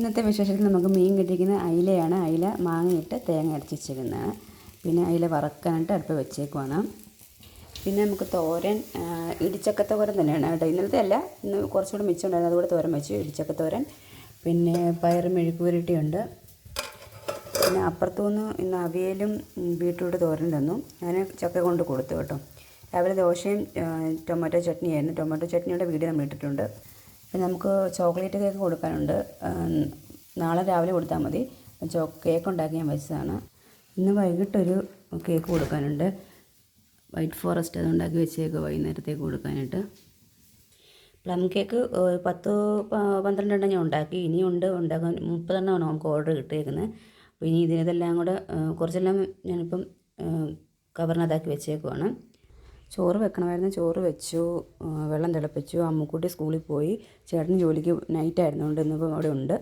ഇന്നത്തെ വിശേഷത്തിൽ നമുക്ക് മീൻ കിട്ടിയിരിക്കുന്ന അയിലയാണ്. അയില മാങ്ങയിട്ട് തേങ്ങ അരച്ച് വെച്ചിരിക്കുന്നതാണ് പിന്നെ അയില വറക്കാനായിട്ട് അടുപ്പ് വെച്ചേക്കുവാണ്. പിന്നെ നമുക്ക് തോരൻ ഇടിച്ചക്ക തോരൻ തന്നെയാണ് കേട്ടോ. ഇന്നലത്തെ അല്ല ഇന്ന് കുറച്ചുകൂടി മിച്ചമുണ്ടായിരുന്നു. അതുകൂടെ തോരൻ വെച്ചു ഇടിച്ചക്ക തോരൻ. പിന്നെ പയർ മെഴുക്ക് പുരട്ടിയുണ്ട് പിന്നെ അപ്പുറത്തുനിന്ന് ഇന്ന് അവിയലും ബീട്രൂട്ട് തോരൻ തന്നു. ഞാൻ ചക്ക കൊണ്ട് കൊടുത്തു കേട്ടോ. രാവിലെ ദോശയും ടൊമാറ്റോ ചട്നിയായിരുന്നു. ടൊമാറ്റോ ചട്നിയുടെ വീഡിയോ നമ്മൾ ഇട്ടിട്ടുണ്ട്. പിന്നെ നമുക്ക് ചോക്ലേറ്റ് കേക്ക് കൊടുക്കാനുണ്ട്. നാളെ രാവിലെ കൊടുത്താൽ മതി. ചോ കേക്ക് ഉണ്ടാക്കി ഞാൻ വെച്ചതാണ്. ഇന്ന് വൈകിട്ടൊരു കേക്ക് കൊടുക്കാനുണ്ട്. വൈറ്റ് ഫോറസ്റ്റ് അത് ഉണ്ടാക്കി വെച്ചേക്ക് വൈകുന്നേരത്തേക്ക് കൊടുക്കാനായിട്ട്. പ്ലം കേക്ക് പത്ത് പന്ത്രണ്ട് പന്ത്രണ്ടെണ്ണം ഞാൻ ഉണ്ടാക്കി. ഇനിയുണ്ട് ഉണ്ടാക്കാൻ മുപ്പതെണ്ണമാണ് നമുക്ക് ഓർഡർ കിട്ടിയേക്കുന്നത് അപ്പോൾ ഇനി ഇതിനെല്ലാം കൂടെ കുറച്ചെല്ലാം ഞാനിപ്പം കവറിനകത്താക്കി വെച്ചേക്കുവാണ്. ചോറ് വെക്കണമായിരുന്നു. ചോറ് വെച്ചു വെള്ളം തിളപ്പിച്ചു. അമ്മുക്കുട്ടി സ്കൂളിൽ പോയി. ചേട്ടൻ ജോലിക്ക് നൈറ്റ് ആയിരുന്നുകൊണ്ട് ഇന്നിപ്പോൾ അവിടെ ഉണ്ട്.